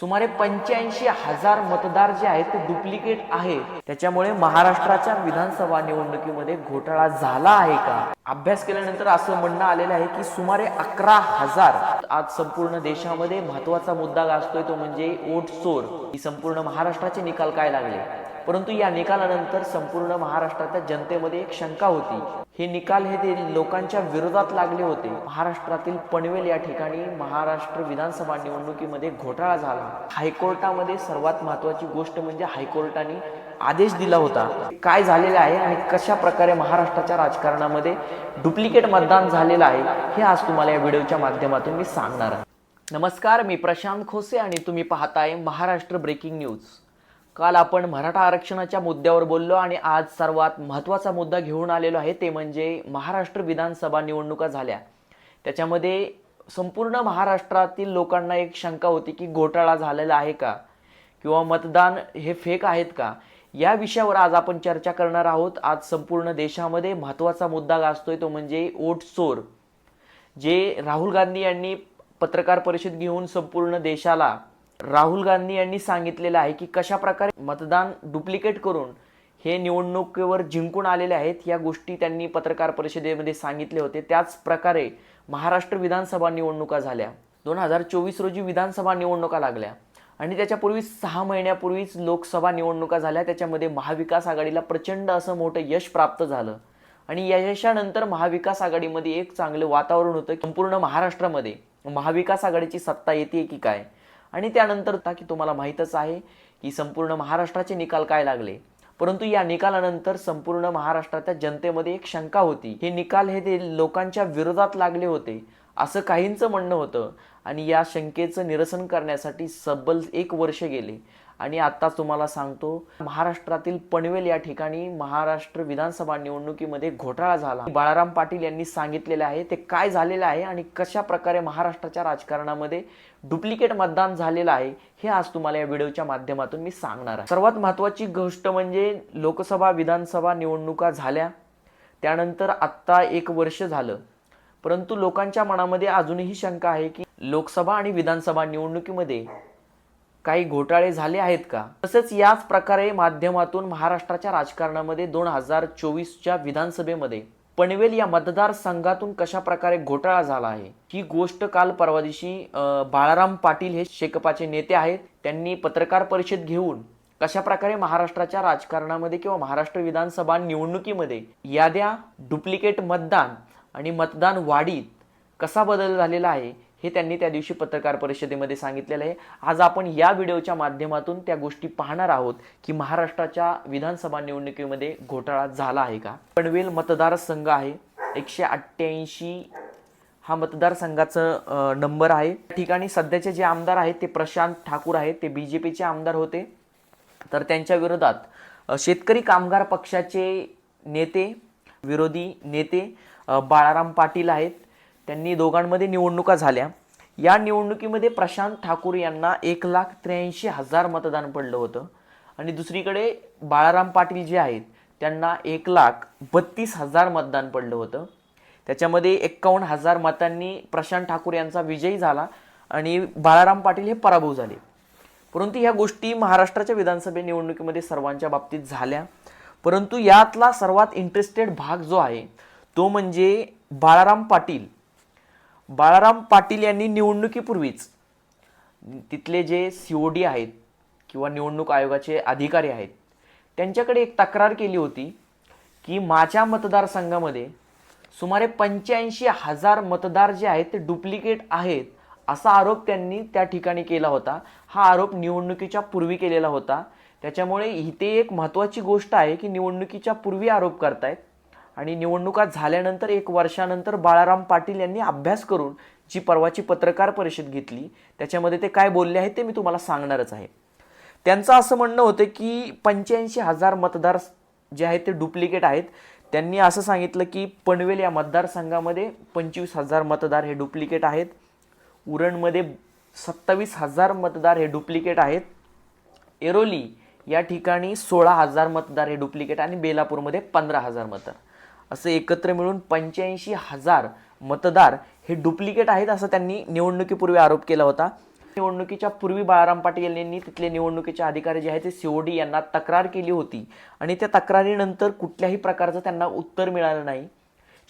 सुमारे पंच्याऐंशी हजार मतदार जे आहेत ते डुप्लिकेट आहे. त्याच्यामुळे महाराष्ट्राच्या विधानसभा निवडणुकीमध्ये घोटाळा झाला आहे का? अभ्यास केल्यानंतर असं म्हणणं आलेलं आहे की सुमारे अकरा हजार आज संपूर्ण देशामध्ये महत्त्वाचा मुद्दा गाजतोय तो म्हणजे वोट चोर. ही संपूर्ण महाराष्ट्राचे निकाल काय लागले? परंतु या निकालानंतर संपूर्ण महाराष्ट्राच्या जनतेमध्ये एक शंका होती. हे निकाल हे ते लोकांच्या विरोधात लागले होते महाराष्ट्रातील पनवेल या ठिकाणी महाराष्ट्र विधानसभा निवडणुकीमध्ये घोटाळा झाला. हायकोर्टामध्ये सर्वात महत्वाची गोष्ट म्हणजे हायकोर्टाने आदेश दिला होता. काय झालेलं आहे आणि कशा प्रकारे महाराष्ट्राच्या राजकारणामध्ये डुप्लिकेट मतदान झालेलं आहे हे आज तुम्हाला या व्हिडिओच्या माध्यमातून मी सांगणार आहे. नमस्कार मी प्रशांत खोसे आणि तुम्ही पाहताय महाराष्ट्र ब्रेकिंग न्यूज. काल आपण मराठा आरक्षणाच्या मुद्द्यावर बोललो आणि आज सर्वात महत्त्वाचा मुद्दा घेऊन आलेलो आहे ते म्हणजे महाराष्ट्र विधानसभा निवडणुका झाल्या. त्याच्यामध्ये संपूर्ण महाराष्ट्रातील लोकांना एक शंका होती की घोटाळा झालेला आहे का? किंवा मतदान हे फेक आहेत का? या विषयावर आज आपण चर्चा करणार आहोत. आज संपूर्ण देशामध्ये महत्त्वाचा मुद्दा गाजतोय तो म्हणजे वोट चोर. जे राहुल गांधी यांनी पत्रकार परिषद घेऊन संपूर्ण देशाला राहुल गांधी यांनी सांगितलेलं आहे की कशा प्रकारे मतदान डुप्लिकेट करून हे निवडणुकीवर जिंकून आलेले आहेत या गोष्टी त्यांनी पत्रकार परिषदेमध्ये सांगितले होते. त्याच प्रकारे महाराष्ट्र विधानसभा निवडणुका झाल्या. दोन हजार चोवीस रोजी विधानसभा निवडणुका लागल्या. आणि त्याच्यापूर्वी सहा महिन्यापूर्वीच लोकसभा निवडणुका झाल्या. त्याच्यामध्ये महाविकास आघाडीला प्रचंड असं मोठं यश प्राप्त झालं. आणि या यशानंतर महाविकास आघाडीमध्ये एक चांगलं वातावरण होतं संपूर्ण महाराष्ट्रामध्ये महाविकास आघाडीची सत्ता येते की काय? आणि त्यानंतर की तुम्हाला माहीतच आहे की संपूर्ण महाराष्ट्राचे निकाल काय लागले? परंतु या निकालानंतर संपूर्ण महाराष्ट्राच्या जनतेमध्ये एक शंका होती. हे निकाल हे ते लोकांच्या विरोधात लागले होते असं काहींचं म्हणणं होतं. आणि या शंकेचं निरसन करण्यासाठी सब्बल एक वर्ष गेले. आणि आता तुम्हाला सांगतो महाराष्ट्रातील पनवेल या ठिकाणी महाराष्ट्र विधानसभा निवडणुकीमध्ये घोटाळा झाला. बाळाराम पाटील यांनी सांगितलेले आहे ते काय झालेलं आहे आणि कशा प्रकारे महाराष्ट्राच्या राजकारणामध्ये डुप्लिकेट मतदान झालेलं आहे हे आज तुम्हाला या व्हिडिओच्या माध्यमातून मी सांगणार आहे. सर्वात महत्वाची गोष्ट म्हणजे लोकसभा विधानसभा निवडणुका झाल्या त्यानंतर आत्ता एक वर्ष झालं. परंतु लोकांच्या मनामध्ये अजूनही शंका आहे की लोकसभा आणि विधानसभा निवडणुकीमध्ये काही घोटाळे झाले आहेत का? तसेच याच प्रकारे माध्यमातून महाराष्ट्राच्या राजकारणामध्ये दोन हजार चोवीसच्या विधानसभेमध्ये पनवेल या मतदारसंघातून कशा प्रकारे घोटाळा झाला आहे? ही गोष्ट काल परवा दिवशी बाळाराम पाटील हे शेकपाचे नेते आहेत. त्यांनी पत्रकार परिषद घेऊन कशा प्रकारे महाराष्ट्राच्या राजकारणामध्ये किंवा महाराष्ट्र विधानसभा निवडणुकीमध्ये याद्या डुप्लिकेट मतदान आणि मतदान वाढीत कसा बदल झालेला आहे हे त्यांनी त्या दिवशी पत्रकार परिषदेमध्ये सांगितलेलं आहे. आज आपण या व्हिडिओच्या माध्यमातून त्या गोष्टी पाहणार आहोत की महाराष्ट्राच्या विधानसभा निवडणुकीमध्ये घोटाळा झाला आहे का? पनवेल मतदारसंघ आहे. एकशे अठ्ठ्याऐंशी हा मतदारसंघाचं नंबर आहे. ठिकाणी सध्याचे जे आमदार आहेत ते प्रशांत ठाकूर आहेत. ते बी जे पीचे आमदार होते. तर त्यांच्या विरोधात शेतकरी कामगार पक्षाचे नेते विरोधी नेते बाळाराम पाटील आहेत. त्यांनी दोघांमध्ये निवडणुका झाल्या. या निवडणुकीमध्ये प्रशांत ठाकूर यांना एक लाख त्र्याऐंशी हजार मतदान पडलं होतं. आणि दुसरीकडे बाळाराम पाटील जे आहेत त्यांना एक लाख बत्तीस हजार मतदान पडलं होतं. त्याच्यामध्ये एक्कावन्न हजार मतांनी प्रशांत ठाकूर यांचा विजयी झाला आणि बाळाराम पाटील हे पराभव झाले. परंतु ह्या गोष्टी महाराष्ट्राच्या विधानसभे निवडणुकीमध्ये सर्वांच्या बाबतीत झाल्या. परंतु यातला सर्वात इंटरेस्टेड भाग जो आहे तो म्हणजे बाळाराम पाटील बाळाराम पाटील यांनी निवडणुकीपूर्वीच तिथले जे सी ओ डी आहेत किंवा निवडणूक आयोगाचे अधिकारी आहेत त्यांच्याकडे एक तक्रार केली होती की माझ्या मतदारसंघामध्ये सुमारे पंच्याऐंशी हजार मतदार जे आहेत ते डुप्लिकेट आहेत असा आरोप त्यांनी त्या ठिकाणी केला होता. हा आरोप निवडणुकीच्या पूर्वी केलेला होता. त्याच्यामुळे इथे एक महत्त्वाची गोष्ट आहे की निवडणुकीच्या पूर्वी आरोप करतायत. आणि निवडणुका झाल्यानंतर एक वर्षानंतर बाळाराम पाटील यांनी अभ्यास करून जी परवाची पत्रकार परिषद घेतली त्याच्यामध्ये ते काय बोलले आहेत ते मी तुम्हाला सांगणारच आहे. त्यांचं असं म्हणणं होतं की पंच्याऐंशी हजार मतदार जे आहेत ते डुप्लिकेट आहेत. त्यांनी असं सांगितलं की पनवेल या मतदारसंघामध्ये पंचवीस हजार मतदार हे डुप्लिकेट आहेत. उरणमध्ये सत्तावीस हजार मतदार हे डुप्लिकेट आहेत. एरोली या ठिकाणी सोळा हजार मतदार हे डुप्लिकेट आणि बेलापूरमध्ये पंधरा हजार मतदार. असं एकत्र मिळून पंच्याऐंशी हजार मतदार हे डुप्लिकेट आहेत असं त्यांनी निवडणुकीपूर्वी आरोप केला होता. निवडणुकीच्या पूर्वी बाळाराम पाटील यांनी तिथले निवडणुकीचे अधिकारी जे आहेत ते सीओडी यांना तक्रार केली होती. आणि त्या तक्रारीनंतर कुठल्याही प्रकारचं त्यांना उत्तर मिळालं नाही.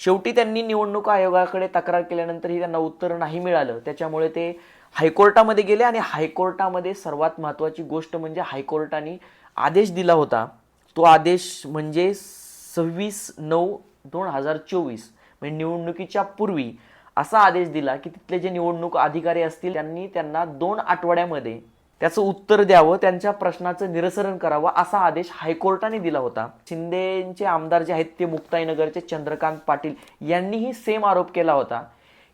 शेवटी त्यांनी निवडणूक आयोगाकडे तक्रार केल्यानंतरही त्यांना उत्तर नाही मिळालं. त्याच्यामुळे ते हायकोर्टामध्ये गेले आणि हायकोर्टामध्ये सर्वात महत्त्वाची गोष्ट म्हणजे हायकोर्टाने आदेश दिला होता. तो आदेश म्हणजे सव्वीस नऊ दोन हजार चोवीस म्हणजे निवडणुकीच्या पूर्वी असा आदेश दिला की तिथले जे निवडणूक अधिकारी असतील त्यांनी त्यांना दोन आठवड्यामध्ये त्याचं उत्तर द्यावं त्यांच्या प्रश्नाचं निरसरण करावं असा आदेश हायकोर्टाने दिला होता. शिंदेचे आमदार जे आहेत ते मुक्ताईनगरचे चंद्रकांत पाटील यांनीही सेम आरोप केला होता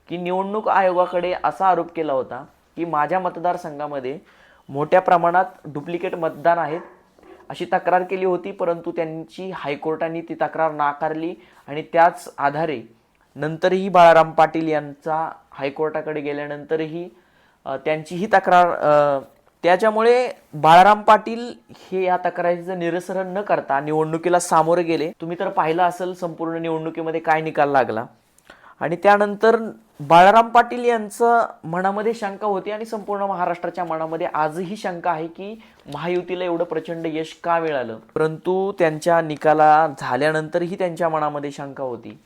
की निवडणूक आयोगाकडे असा आरोप केला होता की माझ्या मतदारसंघामध्ये मोठ्या प्रमाणात डुप्लिकेट मतदान आहेत. अशी तक्रार केली होती परंतु त्यांची हायकोर्टाने ती तक्रार नाकारली आणि त्याच आधारे नंतरही बाळाराम पाटील यांचा हायकोर्टाकडे गेल्यानंतरही त्यांची ही तक्रार त्याच्यामुळे बाळाराम पाटील हे या तक्रारीचं निरसरण न करता निवडणुकीला सामोरे गेले. तुम्ही तर पाहिलं असेल संपूर्ण निवडणुकीमध्ये काय निकाल लागला. आणि त्यानंतर बाळाराम पाटील यांचं मनामध्ये शंका होती आणि संपूर्ण महाराष्ट्राच्या मनामध्ये आजही शंका आहे की महायुतीला एवढं प्रचंड यश का मिळालं? परंतु त्यांच्या निकाला झाल्यानंतरही त्यांच्या मनामध्ये शंका होती.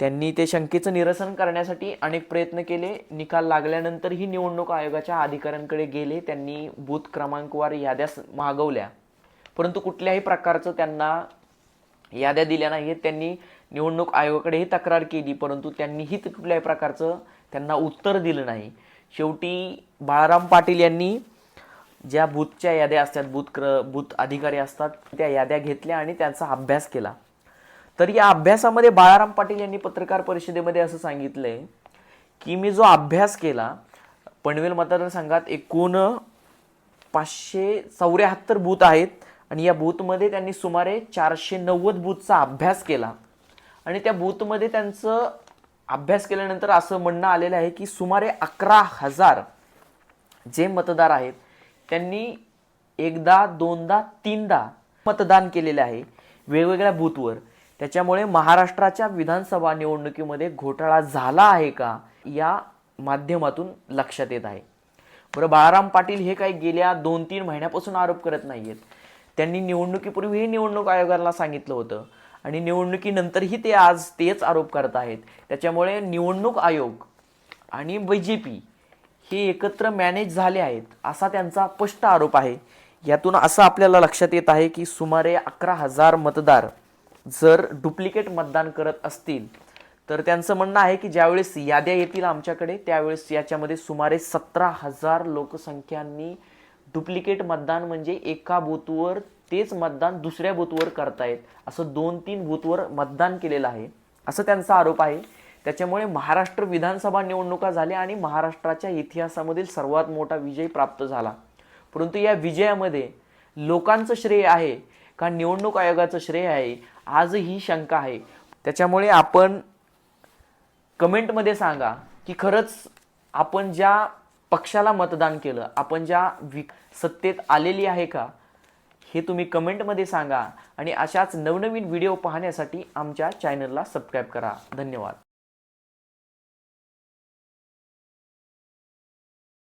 त्यांनी ते शंकेचं निरसन करण्यासाठी अनेक प्रयत्न केले. निकाल लागल्यानंतरही निवडणूक आयोगाच्या अधिकाऱ्यांकडे गेले. त्यांनी बूथ क्रमांकवार याद्या मागवल्या. परंतु कुठल्याही प्रकारचं त्यांना याद्या दिल्या नाहीत त्यांनी निवडणूक आयोगाकडेही तक्रार केली परंतु त्यांनीही कुठल्याही प्रकारचं त्यांना उत्तर दिलं नाही. शेवटी बाळाराम पाटील यांनी ज्या बूथच्या याद्या असतात बूथ क्र बूथ अधिकारी असतात त्या याद्या घेतल्या आणि त्यांचा अभ्यास केला. तर या अभ्यासामध्ये बाळाराम पाटील यांनी पत्रकार परिषदेमध्ये असं सांगितलं आहे की मी जो अभ्यास केला पनवेल मतदारसंघात एकूण पाचशे चौऱ्याहत्तर बूथ आहेत. आणि या बूथमध्ये त्यांनी सुमारे चारशे नव्वद बूथचा अभ्यास केला. आणि त्या बूथमध्ये त्यांचं अभ्यास केल्यानंतर असं म्हणणं आलेलं आहे की सुमारे अकरा हजार जे मतदार आहेत त्यांनी एकदा दोनदा तीनदा मतदान केलेले आहे वेगवेगळ्या बूथवर. त्याच्यामुळे महाराष्ट्राच्या विधानसभा निवडणुकीमध्ये घोटाळा झाला आहे का या माध्यमातून लक्षात येत आहे. बरं बाळाराम पाटील हे काही गेल्या दोन तीन महिन्यापासून आरोप करत नाही आहेत त्यांनी निवडणुकीपूर्वीही निवडणूक आयोगाला सांगितलं होतं. आणि निवडणुकीनंतरही ते आज तेच आरोप करत आहेत. त्याच्यामुळे निवडणूक आयोग आणि बी जे पी हे एकत्र मॅनेज झाले आहेत असा त्यांचा स्पष्ट आरोप आहे. यातून असं आपल्याला लक्षात येत आहे की सुमारे अकरा हजार मतदार जर डुप्लिकेट मतदान करत असतील तर त्यांचं म्हणणं आहे की ज्यावेळेस याद्या येतील आमच्याकडे त्यावेळेस याच्यामध्ये सुमारे सतरा हजार लोकसंख्यांनी डुप्लिकेट मतदान म्हणजे एका बूथवर तेच मतदान दुसऱ्या बूथवर करतायत. असं दोन तीन बूथवर मतदान केलेलं आहे. असं त्यांचा आरोप आहे. त्याच्यामुळे महाराष्ट्र विधानसभा निवडणुका झाल्या आणि महाराष्ट्राच्या इतिहासामधील सर्वात मोठा विजय प्राप्त झाला. परंतु या विजयामध्ये लोकांचं श्रेय आहे का निवडणूक आयोगाचं श्रेय आहे? आज ही शंका आहे. त्याच्यामुळे आपण कमेंटमध्ये सांगा की खरंच आपण ज्या पक्षाला मतदान केलं. आपण ज्या वि सत्तेत आलेली आहे का हे तुम्ही कमेंटमध्ये सांगा आणि अशाच नवनवीन व्हिडिओ पाहण्यासाठी आमच्या चॅनलला सबस्क्राईब करा. धन्यवाद.